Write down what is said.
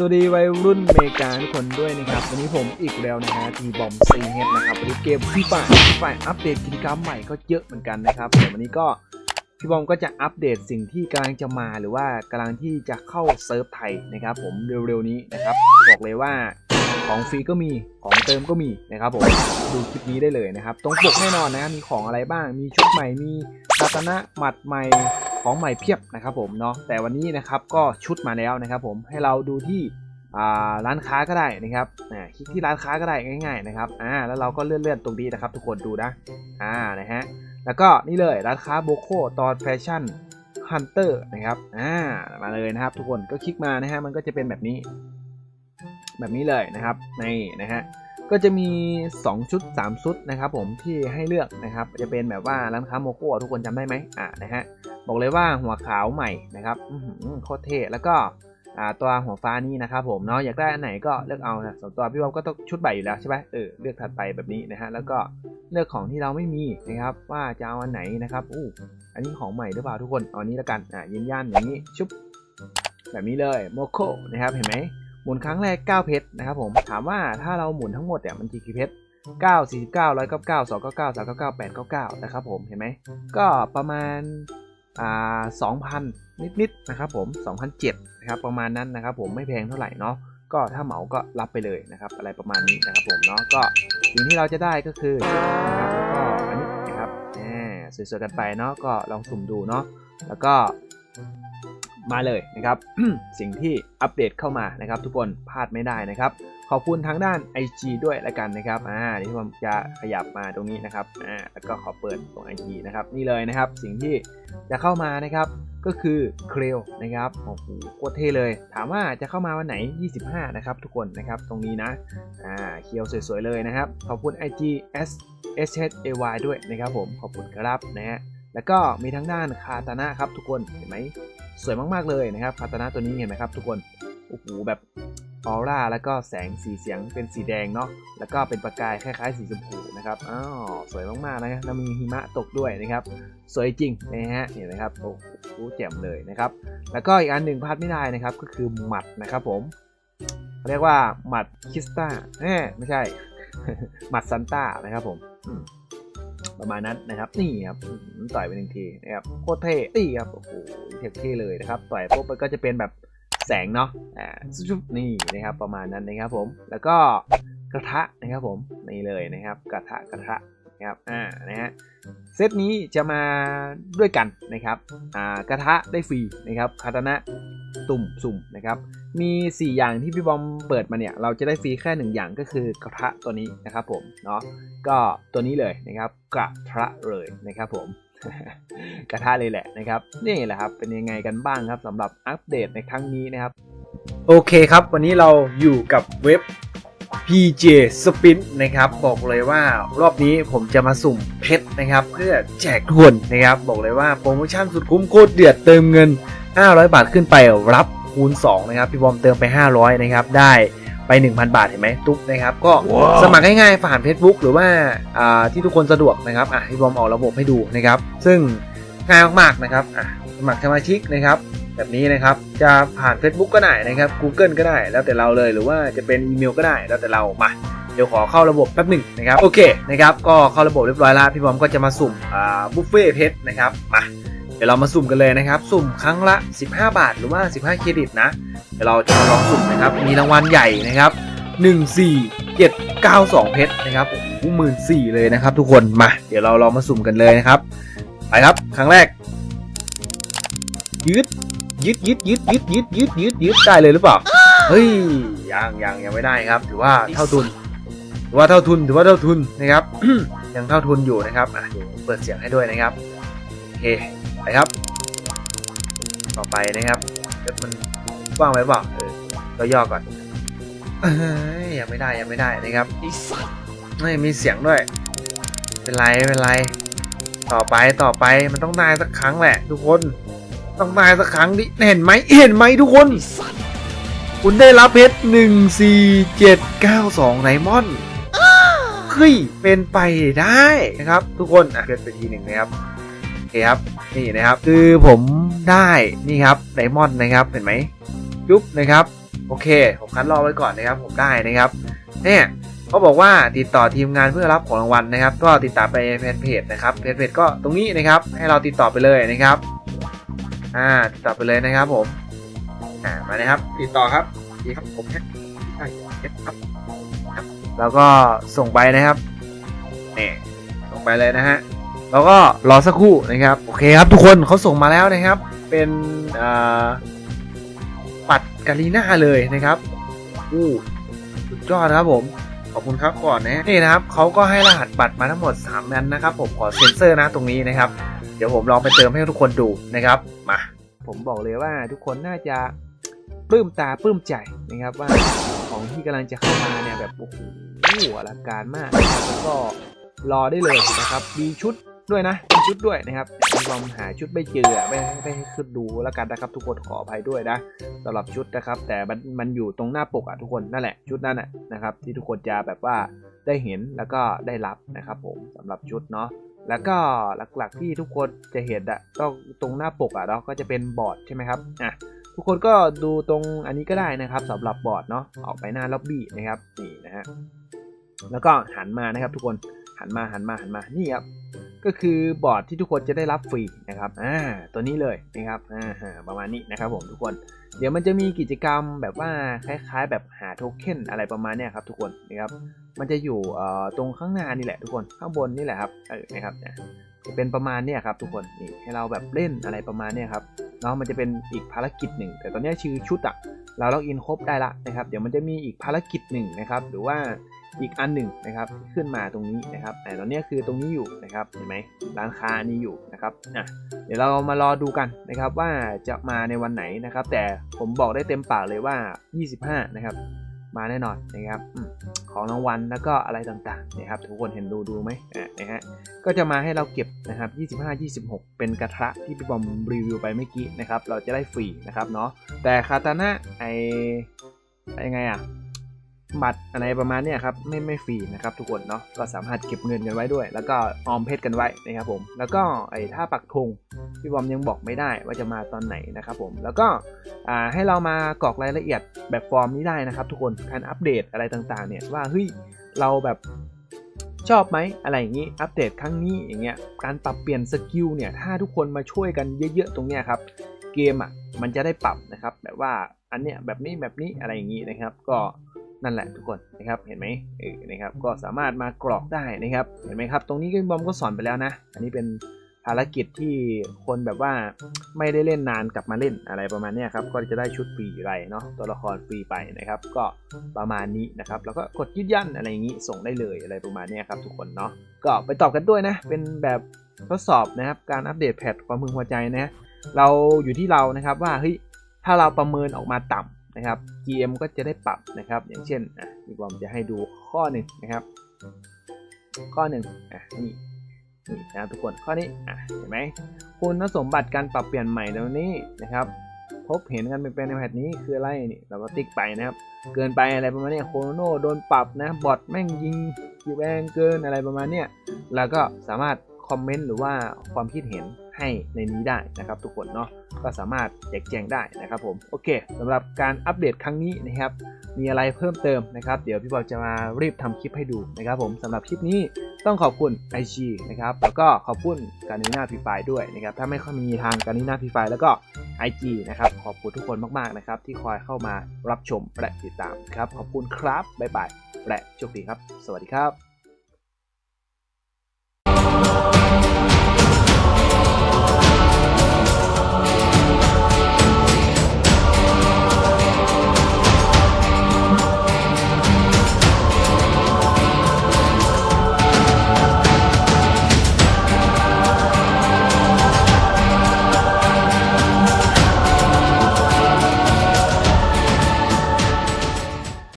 สวัสดีวัยรุ่นอเมริกาทุกคนด้วยนะครับ วันนี้ผมอีกแล้วนะฮะทีบอมซีเฮดนะครับวันนี้เกมฟีฟ่าฟีฟ่าอัปเดตกิจกรรมใหม่ก็เยอะเหมือนกันนะครับเดี๋ยววันนี้ก็พี่บอมก็จะอัปเดตสิ่งที่กำลังจะมาหรือว่ากำลังที่จะเข้าเซิร์ฟไทยนะครับ ผมเร็วๆนี้นะครับบอกเลยว่าของฟรีก็มีของเติมก็มีนะครับผมดูคลิปนี้ได้เลยนะครับตรงปกแน่นอนนะมีของอะไรบ้างมีชุดใหม่มีคาตนะหมัดใหม่ ของใหม่เพียบนะครับผมเนาะแต่วันนี้นะครับก็ชุดมาแล้วนะครับผมให้เราดูที่ร้านค้าก็ได้นะครับคลิกที่ร้านค้าก็ได้ง่ายๆนะครับอ่าแล้วเราก็เลื่อนๆตรงนี้นะครับ ทุกคนดูนะอ่านะฮะแล้วก็นี่เลยร้านค้าโบโคตอนแฟชั่นฮันเตอร์นะครับอ่ามาเลยนะครับ ทุกคนก็คลิกมานะฮะมันก็จะเป็นแบบนี้ แบบนี้เลยนะครับนี่นะฮะก็จะมี 2 ชุด 3 ชุดนะครับผมที่ให้เลือกนะครับ จะเป็นแบบว่าร้านค้าโมโก้ทุกคนจำได้ไหมอ่านะฮะ บอกเลยว่าหัวขาวใหม่นะครับโคตรเท่แล้วก็ตัวหัวฟ้านี้นะครับผมเนาะอยากได้อันไหนก็เลือกเอานะส่วนตัวพี่บอมก็ต้องชุดใบอยู่แล้วใช่ไหมเออเลือกถัดไปแบบนี้นะฮะแล้วก็เลือกของที่เราไม่มีนะครับว่าจะเอาอันไหนนะครับอู้อันนี้ของใหม่หรือเปล่าทุกคนเอาอันนี้และกันอ่ายืนยันอย่างนี้ชุบแบบนี้เลยโมโคนะครับเห็นไหมหมุนครั้งแรก 9 เพชรนะครับผมถามว่าถ้าเราหมุนทั้งหมดเนี่ยมันกี่เพชร9 49 199 299 399 899นะครับผมเห็นไหมก็ประมาณ สอ่า2,000นิดๆนะครับผม2,007นะครับประมาณนั้นนะครับผมไม่แพงเท่าไหร่เนาะก็ถ้าเหมาก็รับไปเลยนะครับ อะไรประมาณนี้นะครับผมเนาะก็สิ่งที่เราจะได้ก็คือนะครับแล้วก็อันนี้นะครับแหมสวยๆกันไปเนาะก็ลองสุ่มดูเนาะแล้วก็มาเลยนะครับ สิ่งที่อัปเดตเข้ามานะครับ ทุกคนพลาดไม่ได้นะครับ ขอบคุณทางด้าน IG ด้วยละกันนะครับอ่าเดี๋ยวผมจะขยับมาตรงนี้นะครับอ่าแล้วก็ขอเปิดตรง IG นะครับนี่เลยนะครับสิ่งที่จะเข้ามานะครับก็คือเครลนะครับโอ้โหโคตรเท่เลย ถามว่าจะเข้ามาวันไหน 25 นะครับทุกคนนะครับตรงนี้นะอ่าเคียวสวยๆเลยนะครับ ขอบคุณ IG S S H A Y ด้วยนะครับผมขอบคุณครับนะฮะแล้วก็มีทั้งด้านคาตานะครับทุกคนเห็นไหมสวยมากๆเลยนะครับคาตานะตัวนี้เห็นไหมครับทุกคนโอ้โหแบบ ออร่าแล้วก็แสงสีเสียงเป็นสีแดงเนาะแล้วก็เป็นประกายคล้ายๆสีชมพูนะครับอ้าวสวยมากๆนะครับแล้วมีหิมะตกด้วยนะครับ สวยจริงนะฮะเห็นไหมครับโอ้โหแจ่มเลยนะครับ แล้วก็อีกอันหนึ่งพลาดไม่ได้นะครับก็คือหมัดนะครับผมเขาเรียกว่าหมัดคิสตาแหมไม่ใช่หมัดซันต้านะครับผมประมาณนั้นนะครับนี่ครับต่อยไปหนึ่งทีนะครับโคตรเท่นี่ครับโอ้โหเท่เลยนะครับต่อยปุ๊บมันก็จะเป็นแบบ แสงเนาะอ่าชุบนี่นะครับประมาณนั้นนะครับผมแล้วก็กระทะนะครับผมนี่เลยนะครับ กระทะกระทะ ครับอ่านะฮะเซตนี้จะมาด้วยกันนะครับอ่ากระทะได้ฟรีนะครับคาตานะตุ่มสุ่มนะครับมี 4 อย่างที่พี่บอมเปิดมาเนี่ยเราจะได้ฟรีแค่หนึ่งอย่างก็คือกระทะตัวนี้นะครับผมเนาะก็ตัวนี้เลยนะครับกระทะเลยนะครับผมกระทะเลยแหละนะครับนี่แหละครับเป็นยังไงกันบ้างครับสำหรับอัปเดตในครั้งนี้นะครับ โอเคครับ วันนี้เราอยู่กับเว็บ PJ Spin นะครับบอกเลยว่ารอบนี้ผมจะมาสุ่มเพชรนะครับ เพื่อแจกทุกคนนะครับ บอกเลยว่าโปรโมชั่นสุดคุ้มโคตรเดือดเติมเงิน 500 บาทขึ้นไปรับคูณ 2 นะครับ พี่บอมเติมไป 500 นะครับ ได้ไป 1,000 บาทเห็นไหมตุ๊กนะครับ ก็สมัครง่ายๆผ่าน Facebook หรือว่าอ่าที่ทุกคนสะดวกนะครับอะพี่บอมออกระบบให้ดูนะครับ ซึ่งง่ายมากๆนะครับอะ สมัครสมาชิกนะครับ แบบนี้นะครับจะผ่าน Facebook ก็ได้นะครับ Google ก็ได้แล้วแต่เราเลยหรือว่าจะเป็นอีเมลก็ได้แล้วแต่เรามาเดี๋ยวขอเข้าระบบแป๊บหนึ่งนะครับโอเคนะครับก็เข้าระบบเรียบร้อยแล้วพี่บอมก็จะมาสุ่มอ่าบุฟเฟ่เพชรนะครับมาเดี๋ยวเรามาสุ่มกันเลยนะครับ สุ่มครั้งละ 15 บาทหรือว่า 15 เครดิตนะ เดี๋ยวเราจะมาลองสุ่มนะครับ มีรางวัลใหญ่นะครับ 1 4 7 9 2 เพชรนะครับ โอ้โหหมื่นสี่เลยนะครับทุกคน มา เดี๋ยวเราลองมาสุ่มกันเลยนะครับ ไปครับ ครั้งแรก ยืดยึดยึดยึดยึดยึดยึดยึดยึดได้เลยหรือเปล่าเฮ้ยยังยังยังไม่ได้ครับถือว่าเท่าทุนถือว่าเท่าทุนถือว่าเท่าทุนนะครับยังเท่าทุนอยู่นะครับอะเดี๋ยวเปิดเสียงให้ด้วยนะครับโอเคไปครับ ต่อไปนะครับเดี๋ยวมันกว้างไว้เปล่าเออก็ย่อก่อนเอ้ยยังไม่ได้ยังไม่ได้นะครับไม่มีเสียงด้วยเป็นไรไม่เป็นไร ต่อไปต่อไปมันต้องได้สักครั้งแหละ ทุกคน ต้องได้สักครั้งดิเห็นไหมเห็นไหมทุกคน คุณได้รับเพชรหนึ่งสี่เจ็ดเก้าสองไดมอนด์เฮ้ยเป็นไปได้นะครับ ทุกคนอะเกิดไปทีหนึ่งนะครับโอเคครับนี่นะครับ คือผมได้นี่ครับไดมอนด์นะครับเห็นไหมยุบนะครับ โอเค ผมคัดรอไว้ก่อนนะครับ ผมได้นะครับเนี่ยเขาบอกว่าติดต่อทีมงานเพื่อรับของรางวัลนะครับ ก็ติดต่อไปแฟนเพจนะครับเพจเพจก็ตรงนี้นะครับ ให้เราติดต่อไปเลยนะครับ อ่าติดต่อไปเลยนะครับผมอ่ามาเลยครับ ติดต่อครับดีครับผมแค่ได้ครับครับ แล้วก็ส่งไปนะครับนี่ส่งไปเลยนะฮะแล้วก็รอสักครู่นะครับ โอเคครับทุกคนเขาส่งมาแล้วนะครับ เป็นอ่าปัดกาลีน่าเลยนะครับอู้สุดยอดครับผมขอบคุณครับก่อนนะนี่นะครับเขาก็ให้รหัสบัตรมาทั้งหมด3นันนะครับ ผมขอเซ็นเซอร์นะตรงนี้นะครับ เดี๋ยวผมลองไปเติมให้ทุกคนดูนะครับมาผมบอกเลยว่าทุกคนน่าจะปลื้มตาปลื้มใจนะครับว่าของที่กำลังจะเข้ามาเนี่ยแบบโอ้โหอลังการมากแล้วก็รอได้เลยนะครับมีชุดด้วยนะมีชุดด้วยนะครับมีความหาชุดไม่เจอไม่ไม่ให้ขึ้นดูแล้วกันนะครับ ทุกคนขออภัยด้วยนะสำหรับชุดนะครับ แต่มันมันอยู่ตรงหน้าปกอะทุกคนนั่นแหละชุดนั้นอะนะครับ ที่ทุกคนจะแบบว่าได้เห็นแล้วก็ได้รับนะครับ ผมสำหรับชุดเนาะ แล้วก็หลักๆที่ทุกคนจะเห็นอะต้องตรงหน้าปกอะเนาะก็จะเป็นบอร์ดใช่ไหมครับอะทุกคนก็ดูตรงอันนี้ก็ได้นะครับสำหรับบอร์ดเนาะออกไปหน้าล็อบบี้นะครับนี่นะฮะแล้วก็หันมานะครับทุกคนหันมาหันมาหันมานี่ครับ ก็คือบอร์ดที่ทุกคนจะได้รับฟรีนะครับอ่าตัวนี้เลยนะครับอ่าประมาณนี้นะครับผมทุกคน เดี๋ยวมันจะมีกิจกรรมแบบว่าคล้ายๆ แบบหาโทเค็นอะไรประมาณนี้ครับทุกคนนะครับมันจะอยู่ตรงข้างหน้านี่แหละทุกคนข้างบนนี่แหละครับเออนะครับ จะเป็นประมาณเนี้ยครับทุกคนนี่ให้เราแบบเล่นอะไรประมาณเนี้ยครับเนาะมันจะเป็นอีกภารกิจหนึ่ง แต่ตอนนี้ชื่อชุดอะเราล็อกอินครบได้ละนะครับ เดี๋ยวมันจะมีอีกภารกิจหนึ่งนะครับ หรือว่าอีกอันหนึ่งนะครับขึ้นมาตรงนี้นะครับ แต่ตอนนี้คือตรงนี้อยู่นะครับเห็นไหมร้านค้านี้อยู่นะครับอะเดี๋ยวเรามารอดูกันนะครับว่าจะมาในวันไหนนะครับ แต่ผมบอกได้เต็มปากเลยว่า 25 นะครับ มาแน่นอนนะครับของรางวัลแล้วก็อะไรต่างๆนะครับทุกคนเห็นดูดูไหมนะฮะก็จะมาให้เราเก็บนะครับ25 26 เป็นกระทะที่พี่บอมรีวิวไปเมื่อกี้นะครับเราจะได้ฟรีนะครับเนาะแต่คาตานะไอไอไงอะ บัตรอะไรประมาณนี้ครับไม่ไม่ฟรีนะครับทุกคนเนาะก็สามารถเก็บเงินกันไว้ด้วย แล้วก็ออมเพชรกันไว้นะครับผม แล้วก็ไอ้ท่าปักธงพี่บอมยังบอกไม่ได้ว่าจะมาตอนไหนนะครับผมแล้วก็ให้เรามากรอกรายละเอียดแบบฟอร์มนี้ได้นะครับ ทุกคนการอัปเดตอะไรต่างๆ เนี่ยว่าเฮ้ยเราแบบชอบไหมอะไรอย่างนี้อัปเดตครั้งนี้อย่างเงี้ยการปรับเปลี่ยนสกิลเนี่ยถ้าทุกคนมาช่วยกันเยอะๆตรงเนี้ยครับเกมอะมันจะได้ปรับนะครับแบบว่าอันเนี้ยแบบนี้แบบนี้อะไรอย่างนี้นะครับ ก็ นั่นแหละทุกคนนะครับเห็นไหมเออนะครับก็สามารถมากรอกได้นะครับเห็นไหมครับ ตรงนี้ก็บอมก็สอนไปแล้วนะ อันนี้เป็นภารกิจที่คนแบบว่าไม่ได้เล่นนานกลับมาเล่นอะไรประมาณนี้ครับก็จะได้ชุดฟรีอะไรเนาะตัวละครฟรีไปนะครับ ก็ประมาณนี้นะครับแล้วก็กดยืดยันอะไรอย่างนี้ส่งได้เลยอะไรประมาณนี้ครับทุกคนเนาะก็ไปตอบกันด้วยนะ เป็นแบบทดสอบนะครับการอัปเดตแพทความพึงพอใจนะเราอยู่ที่เรานะครับว่าเฮ้ยถ้าเราประเมินออกมาต่ำ นะครับ GM ก็จะได้ปรับนะครับ อย่างเช่นอะอีกผมจะให้ดูข้อหนึ่งนะครับ ข้อหนึ่งอะนี่นี่นะครับทุกคนข้อนี้อะเห็นไหมคุณสมบัติการปรับเปลี่ยนใหม่ตรงนี้นะครับ พบเห็นกันเป็นในแพทนี้คืออะไรนี่เราก็ติ๊กไปนะครับ เกินไปอะไรประมาณนี้โคโนโนโดนปรับนะบอทแม่งยิงยิงแรงเกินอะไรประมาณเนี้ยแล้วก็สามารถคอมเมนต์หรือว่าความคิดเห็น ให้ในนี้ได้นะครับทุกคนเนาะก็สามารถแจกแจงได้นะครับผมโอเคสำหรับการอัปเดตครั้งนี้นะครับมีอะไรเพิ่มเติมนะครับเดี๋ยวพี่บอลจะมารีบทำคลิปให้ดูนะครับผมสำหรับคลิปนี้ต้องขอบคุณ IG นะครับแล้วก็ขอบคุณการนีนาพีไฟด้วยนะครับถ้าไม่ค่อยมีทางการนีนาพีไฟแล้วก็ IG นะครับขอบคุณทุกคนมากๆนะครับที่คอยเข้ามารับชมและติดตามครับขอบคุณครับบ๊ายบายและโชคดีครับ สวัสดีครับ